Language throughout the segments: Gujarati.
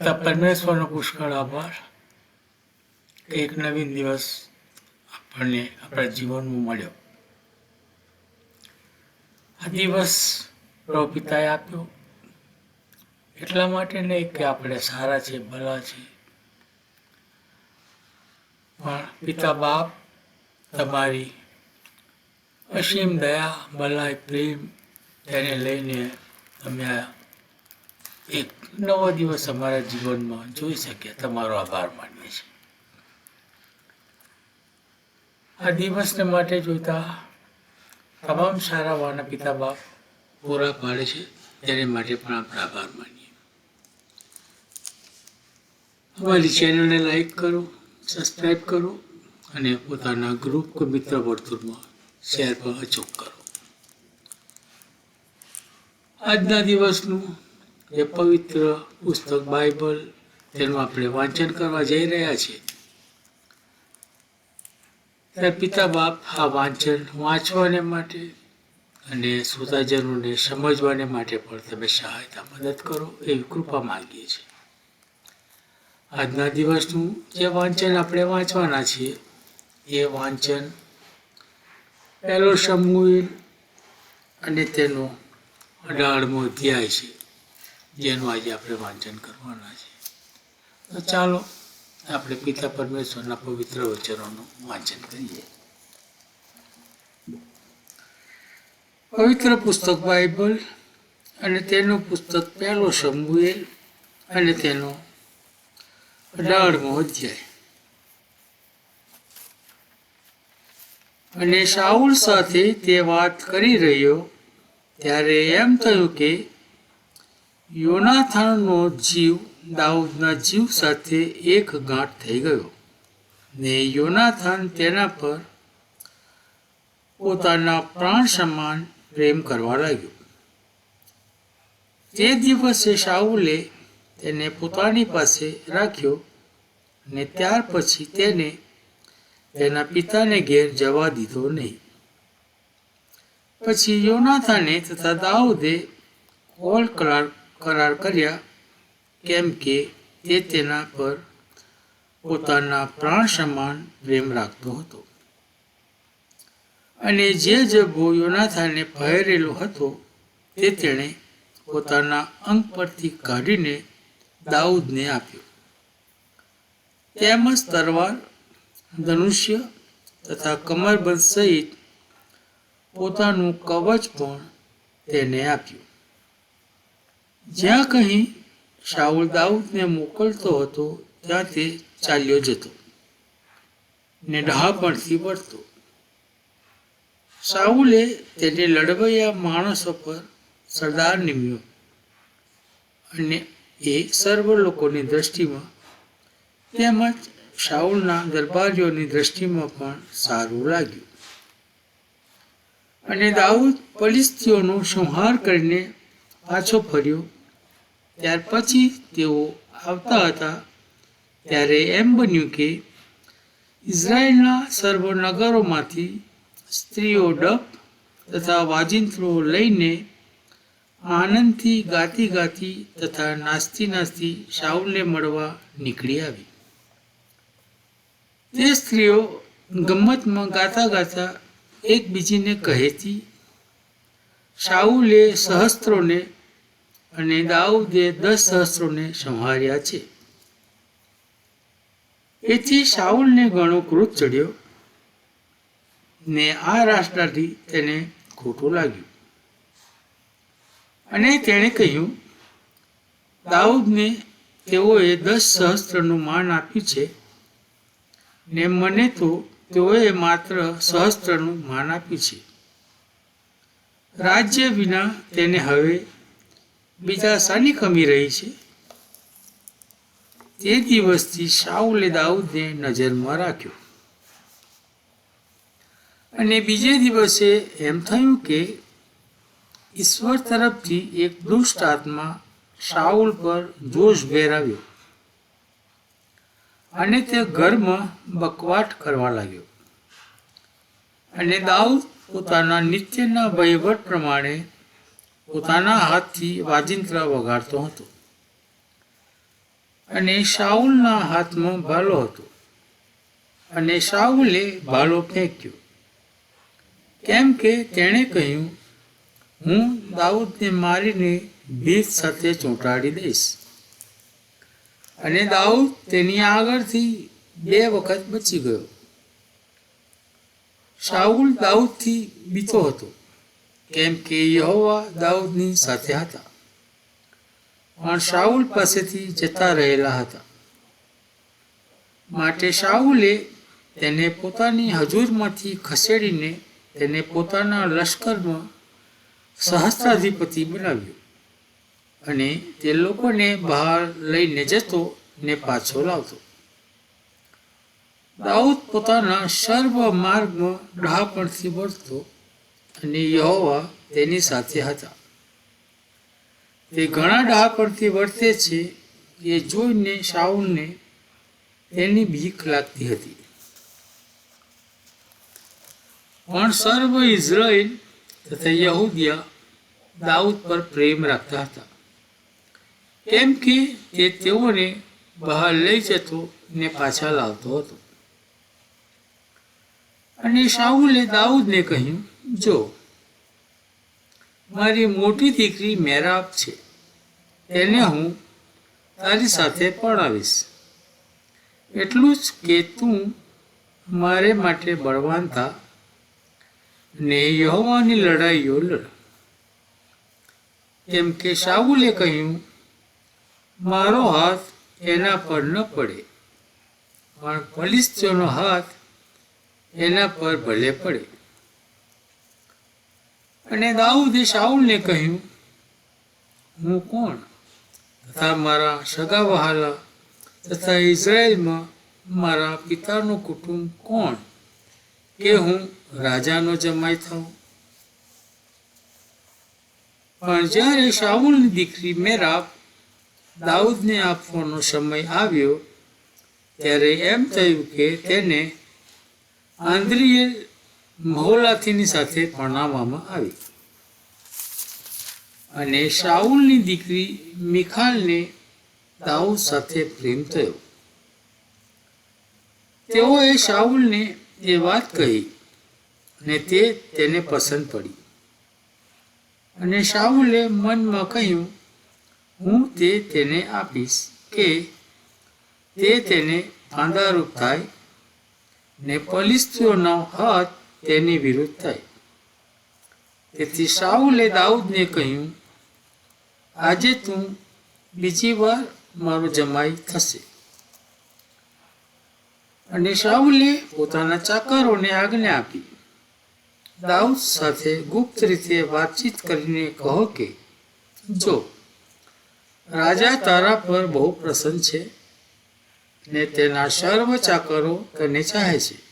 તો પરમેશ્વરનો પુષ્કળ આભાર કે એક નવીન દિવસ આપણને આપણા જીવનમાં મળ્યો આ દિવસ પ્રભુ પિતાએ આપ્યો। એટલા માટે નહીં કે આપણે સારા છે, ભલા છે। પણ પિતા બાપ, તમારી અસીમ દયા, ભલાઈ, પ્રેમ, તેને લઈને તમે આ એક નવો દિવસ અમારા જીવનમાં જોઈ શકીએ. તમારો આભાર માનીએ છીએ. આ દિવસને માટે જોઈતા તમામ સારા વાના પિતા બાપ પૂરા પાડે છે. તેને માટે પણ આપણે આભાર માનીએ. અમારી ચેનલને લાઈક કરો સબસ્ક્રાઈબ કરો અને પોતાના ગ્રુપ કે મિત્ર વર્તુળમાં શેર પણ અચૂક કરો. આજના દિવસનું જે પવિત્ર પુસ્તક બાઇબલ તેનું આપણે વાંચન કરવા જઈ રહ્યા છીએ. ત્યારે પિતા બાપ આ વાંચન વાંચવાને માટે અને શ્રોતાજનોને સમજવાને માટે પણ તમે સહાયતા મદદ કરો એવી કૃપા માગીએ છીએ. આજના દિવસનું જે વાંચન આપણે વાંચવાના છીએ, એ વાંચન પહેલો સમૂહ અને તેનો અઢારમો અધ્યાય છે. જેનું આજે આપણે વાંચન કરવાના છે. તો ચાલો, આપણે પિતા પરમેશ્વરના પવિત્ર વચનોનું વાંચન કરીએ. પવિત્ર પુસ્તક બાઇબલ અને તેનું પુસ્તક પહેલો સમુએલ અને તેનો અઢારમો અધ્યાય. અને શાઉલ સાથે તે વાત કરી રહ્યો ત્યારે એમ થયું કે યોનાથાનનો જીવ દાઉદના જીવ સાથે એક ગાંઠ થઈ ગયો ને યોનાથાન તેના પર પોતાના પ્રાણ સમાન પ્રેમ કરવા લાગ્યો. તે દિવસે શાહુલે તેને પોતાની પાસે રાખ્યો ને ત્યાર પછી તેને તેના પિતાને ઘેર જવા દીધો નહીં. પછી યોનાથાને તથા દાઉદે કોલ કરાર કરાર કર્યા કેમ કે તે તેના પર પોતાના પ્રાણ સમાન પ્રેમ રાખતો હતો. અને જે જભો યોનાથાને પહેરેલો હતો, તે તેણે પોતાના અંગ પરથી કાઢીને દાઉદને આપ્યો. તેમજ તરવાર ધનુષ્ય તથા કમરબંધ સહિત પોતાનું કવચ પણ તેને આપ્યું. જ્યાં કહી શાઉલ દાઉદને મોકલતો હતો ત્યાં તે ચાલ્યો જતો ને ડહાપણથી વળતો. શાઉલે તેને લડવૈયા માણસો પર સરદાર નિમ્યો અને એ સર્વ લોકોની દ્રષ્ટિમાં તેમજ શાઉલના દરબારીઓની દ્રષ્ટિમાં પણ સારું લાગ્યું. અને દાઉદ પલિસ્તીઓનો સંહાર કરીને પાછો ફર્યો ત્યાર પછી તેઓ આવતા હતા. ત્યારે એમ બન્યું કે ઇઝરાયેલના સર્વ નગરોમાંથી સ્ત્રીઓ ડપ તથા વાજિંત્રો લઈને આનંદથી ગાતી ગાતી તથા નાસ્તી નાસ્તી શાઉલને મળવા નીકળી આવી. તે સ્ત્રીઓ ગમ્મતમાં ગાતા ગાતા એકબીજીને કહેતી, શાઉલે સહસ્ત્રોને અને દાઉદે દસ સહસ્ત્રોને સંહાર્યા છે. એથી શાઉલને ઘણો ક્રોધ ચડ્યો ને આ રાષ્ટ્રથી તેને ખોટું લાગ્યું. અને તેણે કહ્યું, દાઉદને તેઓએ દસ સહસ્ત્રનું માન આપ્યું છે ને મને તો તેઓએ માત્ર સહસ્ત્રનું માન આપ્યું છે. રાજ્ય વિના તેને હવે બીજા શાની કમી રહી છે? તે દિવસથી શાઉલે દાઉદને નજરમાં રાખ્યો. અને બીજે દિવસે એમ થયું કે ઈશ્વર તરફથી એક દુષ્ટ આત્મા શાઉલ પર જોશ ભેરાવ્યો અને તે ઘરમાં બકવાટ કરવા લાગ્યો. અને દાઉદ પોતાના નિત્યના વહીવટ પ્રમાણે પોતાના હાથથી વાજિંત્ર વગાડતો હતો અને શાઉલના હાથમાં ભાલો હતો અને શાઉલે ભાલો ફેંક્યો. કેમ કે તેણે કહ્યું, હું દાઉદને મારીને ભીત સાથે ચોંટાડી દઈશ. અને દાઉદ તેની આગળથી બે વખત બચી ગયો. શાહુલ દાઉદથી બીતો હતો. કેમ કે યહોવા દાઉદની સાથે હતા. પણ શાહુલ પાસેથી જતા રહેલા હતા. માટે શાહુલે તેને પોતાની હજૂરમાંથી ખસેડીને તેને પોતાના લશ્કરમાં સહસ્ત્રાધિપતિ બનાવ્યો અને તે લોકોને બહાર લઈને જતો ને પાછો લાવતો. દાઉદ પોતાના સર્વ માર્ગમાં ડહાપણથી વર્તતો અને યહોવા તેની સાથે હતા. તે ઘણા ડહાપણથી વર્તે છે, એ જોઈને શાઉલને તેની ભીખ લાગતી હતી. પણ સર્વ ઇઝરાયલ તથા યહૂદિયા દાઉદ પર પ્રેમ રાખતા હતા. કેમ કે તે તેઓને બહાર લઈ જતો ને પાછા લાવતો હતો. અને શાહુલે દાઉદને કહ્યું જો, મારી મોટી દીકરી મેરાબ છે, તેને હું તારી સાથે પડાવીશ એટલું જ કે તું મારે માટે બળવાન થા ને યહોવાની લડાઈઓ લડ. કેમ કે શાહુલે કહ્યું, મારો હાથ એના પર ન પડે, પણ ફલિસ્તીઓનો હાથ એના પર ભલે પડે. અને દાઉદે શાઉલને કહ્યું, હું કોણ? તથા મારા સગા વહાલા તથા ઇઝરાયલમાં મારા પિતાનું કુટુંબ કોણ? કે હું રાજાનો જમાઈ થાઉં? પણ જ્યારે શાઉલની દીકરી મેરાબ દાઉદને આપવાનો સમય આવ્યો, ત્યારે એમ થયું કે તેને આંદ્રિય મહોલાથીની સાથે પરણાવવામાં આવી. અને શાઉલની દીકરી મિખાલને દાઉદ સાથે પ્રેમ થયો. તેઓએ શાઉલને એ વાત કહી અને તે તેને પસંદ પડી. અને શાઉલે મનમાં કહ્યું, હું તે તેને આપીશ કે તે તેને ફાંદારૂપ થાય ને પલિસ્તીઓનો હાથ તેની વિરુદ્ધ થાય. તેથી સાઉલે દાઉદને કહ્યું, આજે તું બીજી વાર મારો જમાઈ થશે. અને સાઉલે પોતાના ચાકરોને આજ્ઞા આપી. દાઉદ સાથે ગુપ્ત રીતે વાતચીત કરીને કહો કે, જો, રાજા તારા પર બહુ પ્રસન્ન છે ને તેના સર્વ ચાકરો તને ચાહે છે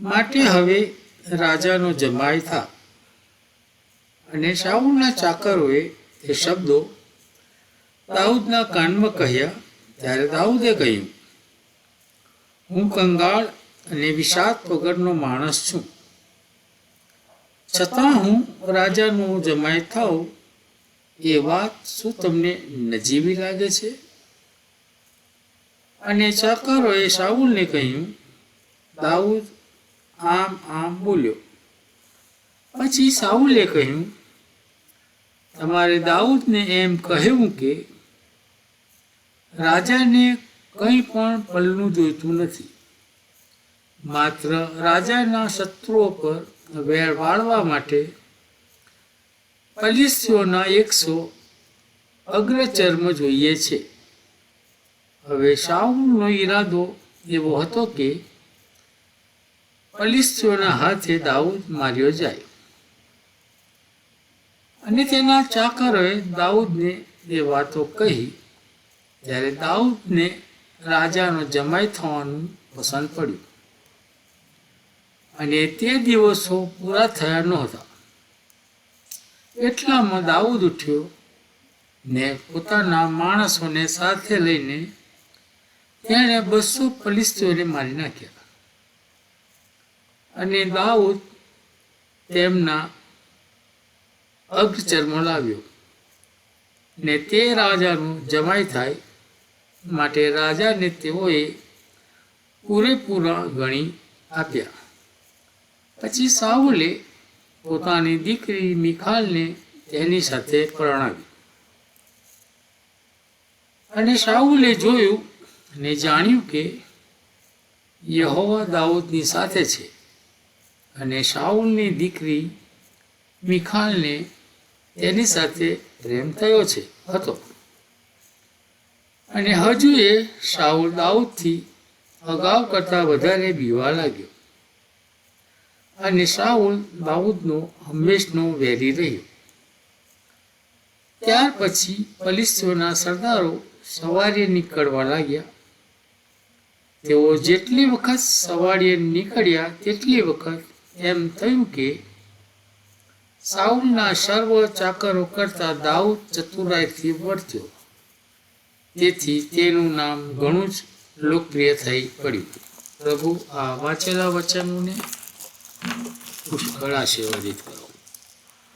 માટે હવે રાજાનો જમાય થા. અને શાહુના ચાકરોએ તે શબ્દો દાઉદના કાનમાં કહ્યા, ત્યારે દાઉદે કહ્યું, હું કંગાળ અને વિષાદ વગરનો માણસ છું. છતાં હું રાજાનો જમાય થાઉં, એ વાત શું તમને નજીવી લાગે છે? અને ચાકરોએ શાહુલને કહ્યું, દાઉદ આમ આમ બોલ્યો. પછી સાઉલે કહ્યું, તમારે દાઉદને એમ કહ્યું કે, રાજાને કંઈ પણ પલનું જોઈતું નથી. માત્ર રાજાના શત્રુઓ પર વેર વાળવા માટે પલિસ્તીઓના એકસો અગ્રચર્મ જોઈએ છે. હવે શાઉલનો ઈરાદો એવો હતો કે પલિસ્તીઓના હાથે દાઉદ માર્યો જાય. અને તેના ચાકરોએ દાઉદને એ વાતો કહી. ત્યારે દાઉદને રાજાનો જમાઈ થવાનું પસંદ પડ્યું. અને તે દિવસો પૂરા થયા નહોતા એટલામાં દાઉદ ઉઠ્યો ને પોતાના માણસોને સાથે લઈને તેણે બસો પલિસ્તીઓને મારી નાખ્યા. અને દાઉદ તેમના અગ્રચર્મ લાવ્યો. ને તે રાજાનું જમાઈ થાય માટે રાજાને તેઓએ પૂરેપૂરા ગણી આપ્યા. પછી સાઉલે પોતાની દીકરી મિખાલને તેની સાથે પરણાવી. અને શાઉલે જોયું ને જાણ્યું કે યહોવા દાઉદની સાથે છે. અને શાઉલની દીકરી મિખાલને તેની સાથે પ્રેમ થયો છે, હતો. અને હજુ એ શાઉલ દાઉદથી અગાઉ કરતાં વધારે બીવા લાગ્યો. અને શાઉલ દાઉદનો હંમેશનો વેરી રહ્યો. ત્યાર પછી પલિસ્તોના સરદારો સવારે નીકળવા લાગ્યા. તેઓ જેટલી વખત સવારે નીકળ્યા, તેટલી વખત એમ થયું કે સાઉલના સર્વ ચાકરો કરતા દાઉદ ચતુરાઈથી વર્ત્યો તેથી તેનું નામ ઘણું જ લોકપ્રિય થઈ પડ્યું. પ્રભુ, આ વાંચેલા વચનોને પુષ્કળ આશીર્વાદિત કરો.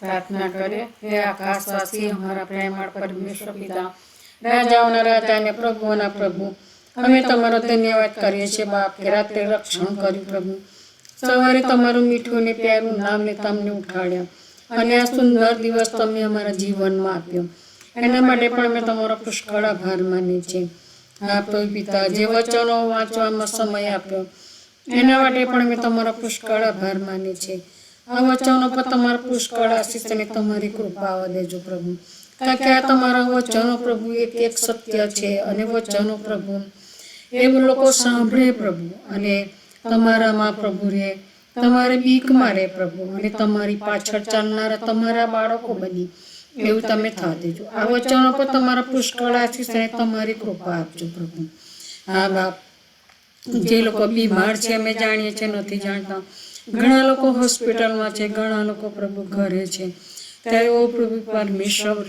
પ્રાર્થના કરે હે આકાશવાસી, અમારા પ્રેમાળ પરમેશ્વર પિતા રાજાઓના રાજા અને પ્રભુઓના પ્રભુ અમે તમારો ધન્યવાદ કરીએ છીએ, બાપ, કે રાત્રે રક્ષણ કર્યું, પ્રભુ. સવારે તમારું મીઠું ને પ્યારું નામ ને તમને ઉઠાડ્યા. અને આ સુંદર દિવસ તમે અમારા જીવનમાં આપ્યો. એના માટે પણ અમે તમારો પુષ્કળ આભાર માનીએ છીએ હા પિતા, જે વચનો વાંચવામાં સમય આપ્યો, એના માટે પણ અમે તમારો પુષ્કળ આભાર માનીએ છીએ આ વચનો પર તમારા પુષ્કળ આશીષ અને તમારી કૃપા આવવા દેજો પ્રભુ. કારણ કે આ તમારા વચનો પ્રભુ એક એક સત્ય છે અને વચનો પ્રભુ. એવું લોકો સાંભળે પ્રભુ અને તમારામાં પ્રભુ રે તમારે બીક મારે પ્રભુ, અને તમારી પાછળ ચાલનારા તમારા બાળકો બની. એવું તમે થવા દેજો. આ વચનો પર તમારા પુષ્કળ આશીષ અને તમારી કૃપા આપજો પ્રભુ. હા, બાપ. જે લોકો બીમાર છે, અમે જાણીએ છીએ, નથી જાણતા. ઘણા લોકો હોસ્પિટલમાં છે, ઘણા લોકો પ્રભુ ઘરે છે. ત્યારે, ઓ પ્રભુ, પરમેશ્વર,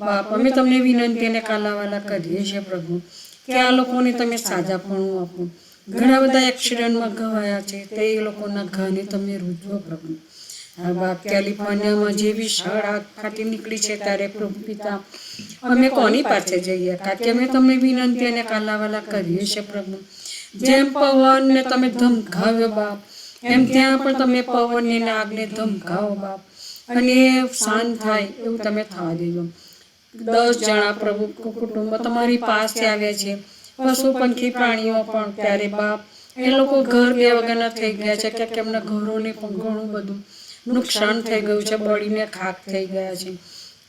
બાપ, અમે તમને વિનંતી અને કાલાવાલા કરીએ છીએ, પ્રભુ. કે આ લોકોને તમે સાજાપણું આપો. ઘણા બધા એક્સિડન્ટમાં ઘવાયા છે. તે લોકોના ઘાને તમે રૂજવો પ્રભુ. બાપ કેલિફોર્નિયામાં જેવી આગ ફાટી નીકળી છે ત્યારે પ્રભુ પિતા અમે કોની પાસે જઈએ? કારણ કે અમે તમને વિનંતી અને કાલાવાલા કરીએ છીએ પ્રભુ. જેમ પવનને તમે ધમકાવ્યો બાપ, એમ ત્યાં પણ તમે પવન ને આગને ધમકાવો બાપ. અને શાંત થાય એવું તમે થવા દેજો. દસ જણા પ્રભુ કુટુંબ તમારી પાસે આવ્યા છે. પશુ પંખી પ્રાણીઓ પણ ત્યારે બાપ, એ લોકો ઘર બે વગરના થઈ ગયા છે ક્યાંક એમના ઘરોને પણ ઘણું બધું નુકસાન થઈ ગયું છે, બળીને ખાક થઈ ગયા છે.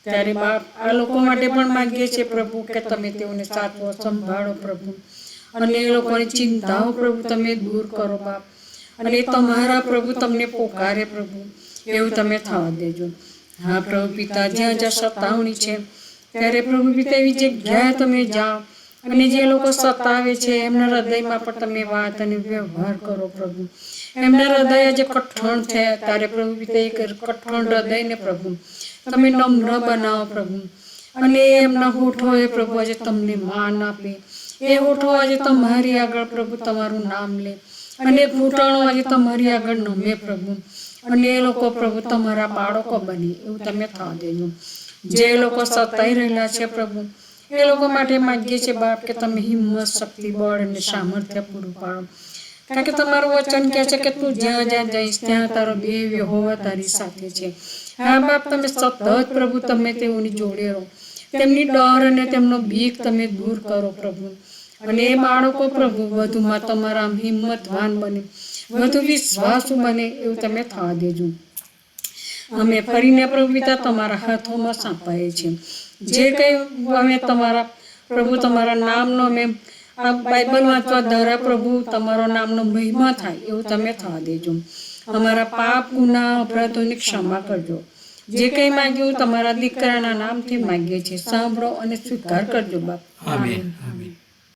ત્યારે બાપ, આ લોકો માટે પણ માંગીએ છીએ પ્રભુ કે તમે તેઓને સાચવો, સંભાળો પ્રભુ. અને એ લોકોની ચિંતાઓ પ્રભુ તમે દૂર કરો બાપ. અને તમારા પ્રભુ તમને પોકારે પ્રભુ. એવું તમે થવા દેજો. હા પ્રભુ પિતા, જ્યાં જ્યાં સતાવણી છે, ત્યારે પ્રભુ પિતા એવી જગ્યાએ તમે જાઓ અને જે લોકો સતાવે છે, એમના હૃદયમાં પણ તમે વાત અને વ્યવહાર કરો પ્રભુ. એમના હૃદય જે કઠણ છે તારે પ્રભુ પિતા કઠણ હૃદયને પ્રભુ. તમે નમ્ર બનાવો પ્રભુ. અને એમના હોઠો એ પ્રભુ આજે તમને માન આપે. એ હોઠો આજે તમારી આગળ પ્રભુ તમારું નામ લે. અને ઘૂંટણો આજે તમારી આગળ નમે પ્રભુ. અને એ લોકો પ્રભુ તમારા બાળકો બને, એવું તમે થવા દેજો. જે લોકો સતાઈ રહેલા છે પ્રભુ એ લોકો માટે માગીએ છીએ, બાપ, કે તમે હિંમત, શક્તિ, બળ અને સામર્થ્ય પૂરું પાડો. કારણ કે તમારું વચન કહે છે કે તું જ્યાં જ્યાં જઈશ, ત્યાં તારો બે હોવા તારી સાથે છે. હા, બાપ, તમે સતત પ્રભુ, તમે તેઓની જોડે રહો. તેમની ડર અને તેમનો બીક તમે દૂર કરો પ્રભુ. અને એ બાળકો પ્રભુ, વધુમાં તમારા હિંમતવાન બને, વધુ વિશ્વાસુ બને એવું તમે થવા દેજો. અમે ફરીને પ્રભુ પિતા તમારા હાથોમાં સંપાઈએ છીએ. જે કંઈ અમે તમારા પ્રભુ તમારા નામનો અમે આ બાઇબલ વાંચવા દ્વારા પ્રભુ તમારો નામનો મહિમા થાય એવું તમે થવા દેજો. અમારા પાપ, ગુના અપરાધોની ક્ષમા કરજો. જે કંઈ માંગ્યું તમારા દીકરાના નામથી માંગીએ છીએ. સાંભળો અને સ્વીકાર કરજો બાપ. આમેન.